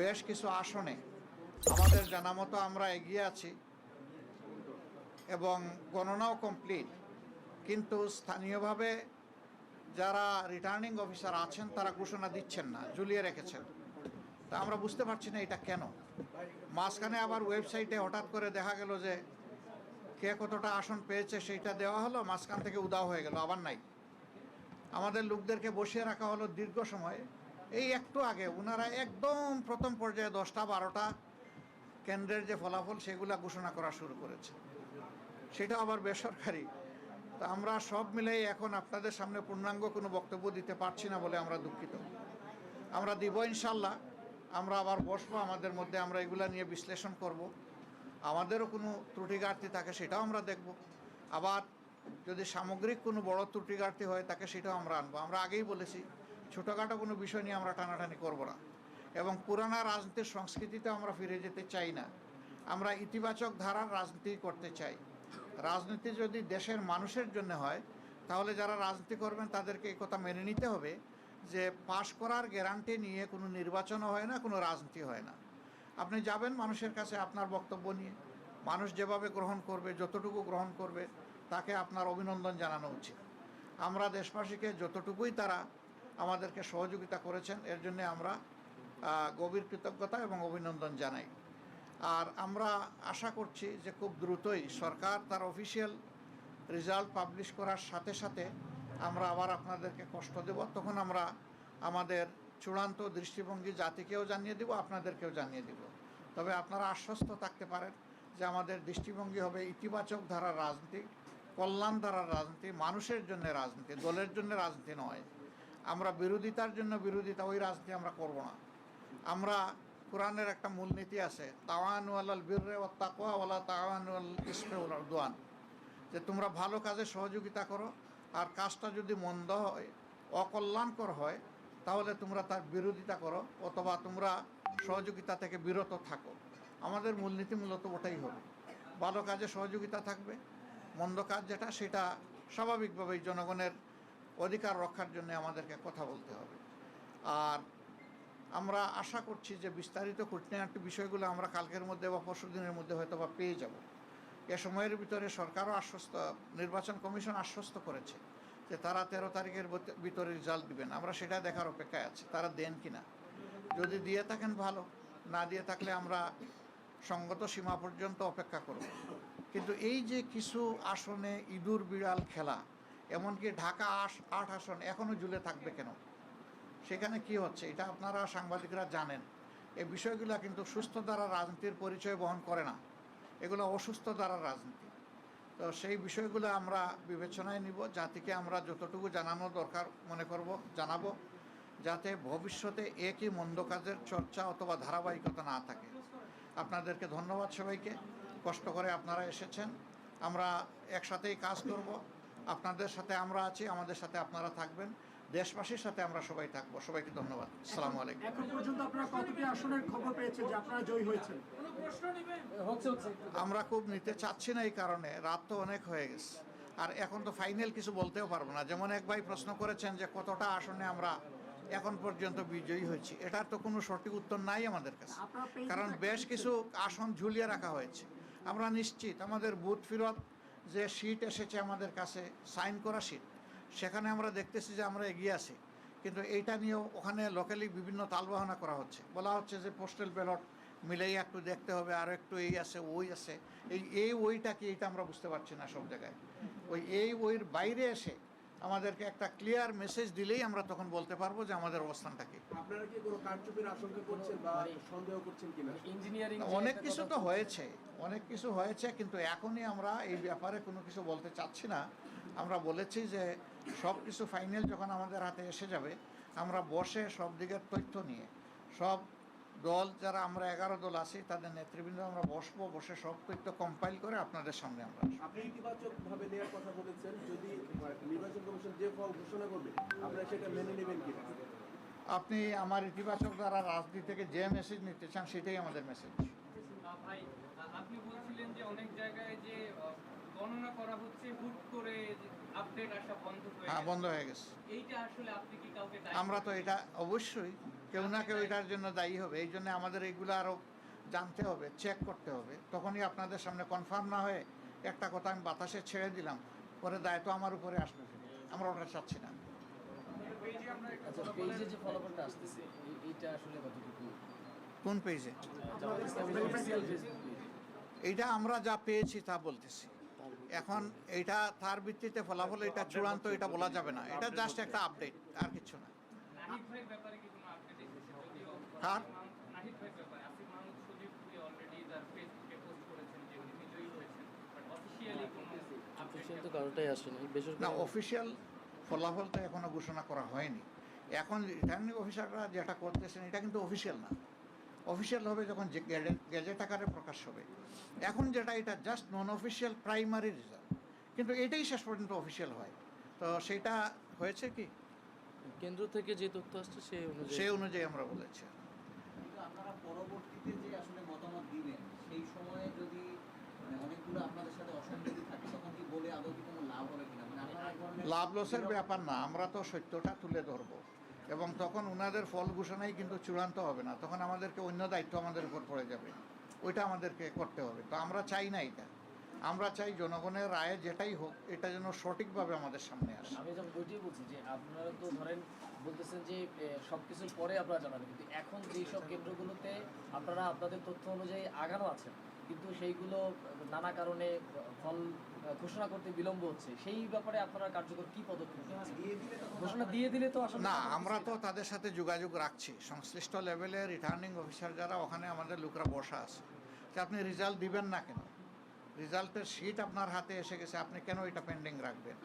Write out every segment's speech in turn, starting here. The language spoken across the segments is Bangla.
বেশ কিছু আসনে। আমাদের জানা মতো আমরা এগিয়ে আছি এবং গণনাও কমপ্লিট কিন্তু স্থানীয়ভাবে যারা রিটার্নিং অফিসার আছেন, তারা ঘোষণা দিচ্ছেন না, ঝুলিয়ে রেখেছেন। তা আমরা বুঝতে পারছি না এটা কেন। মাঝখানে আবার ওয়েবসাইটে হঠাৎ করে দেখা গেল যে কে কতটা আসন পেয়েছে, সেইটা দেওয়া হলো, মাঝখান থেকে উদাও হয়ে গেল, আবার নাই। আমাদের লোকদেরকে বসিয়ে রাখা হলো দীর্ঘ সময়। এই একটু আগে ওনারা একদম প্রথম পর্যায়ে দশটা, বারোটা কেন্দ্রের যে ফলাফল সেগুলা ঘোষণা করা শুরু করেছে। সেটা আবার বেসরকারি। তা আমরা সব মিলেই এখন আপনাদের সামনে পূর্ণাঙ্গ কোনো বক্তব্য দিতে পারছি না বলে আমরা দুঃখিত। আমরা দিব ইনশাল্লাহ। আমরা আবার বসবো, আমাদের মধ্যে আমরা এগুলা নিয়ে বিশ্লেষণ করব। আমাদেরও কোনো ত্রুটি ঘাটতি থাকে সেটাও আমরা দেখব। আবার যদি সামগ্রিক কোনো বড় ত্রুটি ঘাটতি হয় তাকে সেটাও আমরা আনব। আমরা আগেই বলেছি ছোটোখাটো কোনো বিষয় নিয়ে আমরা টানাটানি করব না। এবং পুরানা রাজনীতির সংস্কৃতিতে আমরা ফিরে যেতে চাই না। আমরা ইতিবাচক ধারার রাজনীতি করতে চাই। রাজনীতি যদি দেশের মানুষের জন্য হয়, তাহলে যারা রাজনীতি করবেন তাদেরকে এই কথা মেনে নিতে হবে যে পাশ করার গ্যারান্টি নিয়ে কোনো নির্বাচনও হয় না, কোনো রাজনীতি হয় না। আপনি যাবেন মানুষের কাছে আপনার বক্তব্য নিয়ে। মানুষ যেভাবে গ্রহণ করবে, যতটুকু গ্রহণ করবে, তাকে আপনার অভিনন্দন জানানো উচিত। আমরা দেশবাসীকে যতটুকুই তারা আমাদেরকে সহযোগিতা করেছেন। এর জন্য আমরা গভীর কৃতজ্ঞতা এবং অভিনন্দন জানাই। আর আমরা আশা করছি যে খুব দ্রুতই সরকার তার অফিসিয়াল রেজাল্ট পাবলিশ করার সাথে সাথে আমরা আবার আপনাদেরকে কষ্ট দেব। তখন আমরা আমাদের চূড়ান্ত দৃষ্টিভঙ্গি জাতিকেও জানিয়ে দেব, আপনাদেরকেও জানিয়ে দেব। তবে আপনারা আশ্বস্ত থাকতে পারেন যে আমাদের দৃষ্টিভঙ্গি হবে ইতিবাচক ধারার রাজনীতি, কল্যাণ ধারার রাজনীতি, মানুষের জন্য রাজনীতি, দলের জন্য রাজনীতি নয়। আমরা বিরোধিতার জন্য বিরোধিতা, ওই রাজনীতি আমরা করব না। আমরা কোরআনের একটা মূলনীতি আছে তাওয়ানুয়াল বীররে ও তাকোয়া ওয়াল উদওয়ান। যে তোমরা ভালো কাজে সহযোগিতা করো, আর কাজটা যদি মন্দ হয়, অকল্যাণকর হয়, তাহলে তোমরা তার বিরোধিতা করো, অথবা তোমরা সহযোগিতা থেকে বিরত থাকো। আমাদের মূলনীতি মূলত ওটাই হবে। ভালো কাজে সহযোগিতা থাকবে, মন্দ কাজ যেটা, সেটা স্বাভাবিকভাবেই জনগণের অধিকার রক্ষার জন্য আমাদেরকে কথা বলতে হবে। আর আমরা আশা করছি যে বিস্তারিত খুঁটিনাটি বিষয়গুলো আমরা কালকের মধ্যে বা পরশু দিনের মধ্যে হয়তো বা পেয়ে যাব। এ সময়ের ভিতরে সরকারও আশ্বস্ত, নির্বাচন কমিশন আশ্বস্ত করেছে যে তারা তেরো তারিখের ভিত- ভিতরে রেজাল্ট দিবেন। আমরা সেটা দেখার অপেক্ষায় আছি। তারা দেন কিনা? যদি দিয়ে থাকেন, ভালো। না দিয়ে থাকলে আমরা সঙ্গত সীমা পর্যন্ত অপেক্ষা করব। কিন্তু এই যে কিছু আসনে ইঁদুর বিড়াল খেলা এমনকি ঢাকা আস, আট আসন এখনও ঝুলে থাকবে কেন? সেখানে কি হচ্ছে? এটা আপনারা সাংবাদিকরা জানেন। এই বিষয়গুলো কিন্তু সুস্থ দ্বারা রাজনীতির পরিচয় বহন করে না। এগুলো অসুস্থ দ্বারা রাজনীতি। তো সেই বিষয়গুলো আমরা বিবেচনায় নিব, জাতিকে আমরা যতটুকু জানানো দরকার মনে করব, জানাব, যাতে ভবিষ্যতে একই মন্দ কাজের চর্চা অথবা ধারাবাহিকতা না থাকে। আপনাদেরকে ধন্যবাদ সবাইকে। কষ্ট করে আপনারা এসেছেন। আমরা একসাথেই কাজ করব। আপনাদের সাথে আমরা আছি আমাদের সাথে আপনারা থাকবেন। দেশবাসীর সাথে আমরা সবাই থাকব। সবাইকে ধন্যবাদ। আসসালামু আলাইকুম। এখন পর্যন্ত আপনারা কতটি আসনের খবর পেয়েছেন যে আপনারা জয়ী হয়েছেন? হচ্ছে হচ্ছে। আমরা খুব নিতে চাচ্ছি না এই কারণে। রাত তো অনেক হয়ে গেছে। আর এখন তো ফাইনাল কিছু বলতেও পারব না। যেমন এক ভাই প্রশ্ন করেছেন যে কতটা আসনে আমরা এখন পর্যন্ত বিজয়ী হয়েছি। এটার তো কোনো সঠিক উত্তর নাই আমাদের কাছে। কারণ বেশ কিছু আসন ঝুলিয়ে রাখা হয়েছে। আমরা নিশ্চিত আমাদের বুথ ফিরত যে সিট এসেছে আমাদের কাছে সাইন করা সিট সেখানে আমরা দেখতেছি যে আমরা এগিয়ে আছি। কিন্তু এইটা নিয়েও ওখানে লোকালি বিভিন্ন তালবাহনা করা হচ্ছে। বলা হচ্ছে যে পোস্টাল ব্যালট মিলেই একটু দেখতে হবে, আর একটু এই আছে, ওই আছে। এই এই ওইটা কি, এটা আমরা বুঝতে পারছি না সব জায়গায়। ওই, এই ওইর বাইরে এসে আমাদেরকে একটা ক্লিয়ার মেসেজ দিলেই আমরা তখন বলতে পারব যে আমাদের অবস্থানটা কি। আপনারা কি কোনো কারচুপির আশঙ্কা করছেন বা সন্দেহ করছেন কিনা? ইঞ্জিনিয়ারিং অনেক কিছু তো হয়েছে অনেক কিছু হয়েছে কিন্তু এখনই আমরা এই ব্যাপারে কোনো কিছু বলতে চাচ্ছি না। আমরা বলেছি যে সব কিছু ফাইনাল যখন আমাদের হাতে এসে যাবে আমরা বসে সব দিকের তথ্য নিয়ে সব দল যারা আমরা এগারো দল আছি তাদের নেতৃবৃন্দ আমরা বসবো বসে সব তথ্য কম্পাইল করে আপনাদের সামনে আমরা। আপনি ইতিবাচক নেওয়ার কথা বলেছেন যদি নির্বাচন কমিশন যে ফল ঘোষণা করবে আপনারা সেটা মেনে নেবেন কিনা? আপনি আমার ইতিবাচক দ্বারা রাজনীতি থেকে যে মেসেজ নিতে চান সেটাই আমাদের মেসেজ ভাই আপনি বলছিলেন যে অনেক জায়গায় যে গণনা করা হচ্ছে হুট করে আপডেট আসা বন্ধ হয়ে হ্যাঁ বন্ধ হয়ে গেছে। এইটা আসলে আপনি কি কাউকে আমরা তো এটা অবশ্যই কেউ না কেউ এটার জন্য দায়ী হবে এই জন্য আমাদের এইগুলো আরও জানতে হবে চেক করতে হবে। তখনই আপনাদের সামনে কনফার্ম না হয়ে একটা কথা আমি বাতাসে ছেড়ে দিলাম পরে দায়িত্ব আমার উপরে আসবে আমরা ওটা চাচ্ছি না। আচ্ছা কোন পেজ এইটা আমরা যা পেয়েছি তা বলতেছি। এখন এইটা তার ভিত্তিতে ফলাফল এটা চূড়ান্ত এটা বলা যাবে না। এটা জাস্ট একটা আপডেট আর কিছু না নাহিদ ভাইয়ের ব্যাপারে কি কোনো আপডেট এসেছে যদিও কার? নাহিদ ভাইয়ের ব্যাপারে আসিফ মাহমুদ সজীব অলরেডি তার ফেসবুকে পোস্ট করেছেন যে উনি বিজয়ী হয়েছেন বাট অফিসিয়ালি কোনো আপডেট অফিসিয়াল তো কারোটাই না অফিসিয়াল ফলাফল তো এখনও ঘোষণা করা হয়নি। এখন রিটার্নিং অফিসাররা যেটা করতেছেন এটা কিন্তু অফিসিয়াল না। অফিসিয়াল হবে যখন যে গেজেট আকারে প্রকাশ হবে। এখন যেটা এটা just non official primary result কিন্তু এটাই শেষ পর্যন্ত অফিসিয়াল হয়। তো সেটা হয়েছে কি? কেন্দ্র থেকে যে তথ্য আসছে সেই অনুযায়ী। সেই অনুযায়ী আমরা বলেছি। পরবর্তীতে যে আসলে মতামত দিবেন সেই সময়ে যদি মানে অনেকগুলো আপনাদের সাথে অসঙ্গতি থাকে তখন কি বলে আদৌ কি কোনো লাভ হবে কিনা? মানে আপনারা লাভ লসের ব্যাপার না আমরা তো সত্যটা তুলে ধরব। এবং তখন উনাদের ফল ঘোষণাই কিন্তু চূড়ান্ত হবে না তখন আমাদেরকে অন্য দায়িত্ব আমাদের উপর পড়ে যাবে। ওইটা আমাদেরকে করতে হবে। তো আমরা চাই না এটা। আমরা চাই জনগণের রায়ে যেটাই হোক এটা যেন সঠিকভাবে আমাদের সামনে আসে। আমি যেমন ওইটাই বলছি যে আপনারা তো ধরেন বলতেছেন যে সব কিছুর পরে আপনারা জানাবেন কিন্তু এখন যেই সব কেন্দ্রগুলোতে আপনারা আপনাদের তথ্য অনুযায়ী আগানো আছেন কিন্তু সেইগুলো নানা কারণে ফল ঘোষণা করতে বিলম্ব হচ্ছে সেই ব্যাপারে আপনারা কার্যকর কি পদক্ষেপ ঘোষণা দিয়ে দিলে তো আসলে না আমরা তো তাদের সাথে যোগাযোগ রাখছি। সংশ্লিষ্ট লেভেলে রিটার্নিং অফিসার যারা ওখানে আমাদের লোকরা বসা আছে। যে আপনি রেজাল্ট দিবেন না কেন? রেজাল্টের শিট আপনার হাতে এসে গেছে, আপনি কেন এটা পেন্ডিং রাখবেন?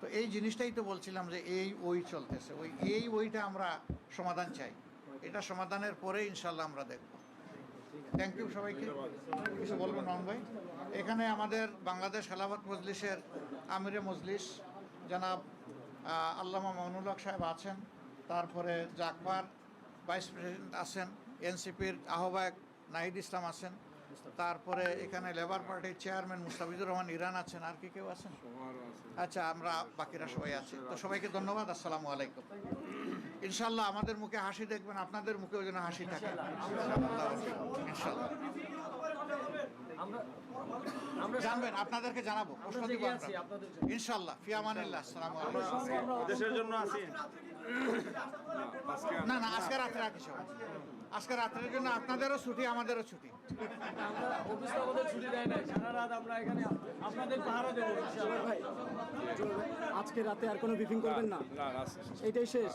তো এই জিনিসটাই তো বলছিলাম যে এই ওই চলতেছে, ওই এই ওইটা আমরা সমাধান চাই। এটা সমাধানের পরে ইনশাল্লাহ আমরা দেখব। থ্যাংক ইউ সবাইকে। কিছু বলব নন ভাই? এখানে আমাদের বাংলাদেশ খেলাফত মজলিসের আমিরে মজলিস, জনাব আল্লামা মামুনুল হক সাহেব আছেন, তারপরে জাকবার ভাইস প্রেসিডেন্ট আছেন, এনসিপির আহ্বায়ক নাহিদ ইসলাম আছেন তারপরে এখানে লেবার পার্টির চেয়ারম্যান মুস্তাফিজুর রহমান ইরান আছেন আর কি কেউ আছেন? আচ্ছা আমরা বাকিরা সবাই আছি। তো সবাইকে ধন্যবাদ আসসালামু আলাইকুম। ইনশাল্লাহ আমাদের মুখে হাসি দেখবেন আপনাদের মুখেও যেন হাসি থাকে। ইনশাল্লাহ আমরা আমরা জানবেন আপনাদেরকে জানাব প্রশ্ন দিব ইনশাল্লাহ ফিয়ামানিল্লাহ আসসালামু আলাইকুম। দেশের জন্য আছি। না না আজকে রাত্রে হবে না। আজকে রাত্রের জন্য আপনাদেরও ছুটি আমাদেরও ছুটি। আমরা অফিস আমাদের ছুটি দেয় না সারা রাত আমরা এখানে আপনাদের পাহারা দেবো ভাই আজকে রাতে আর কোনো ব্রিফিং করবেন না? না না এটাই শেষ।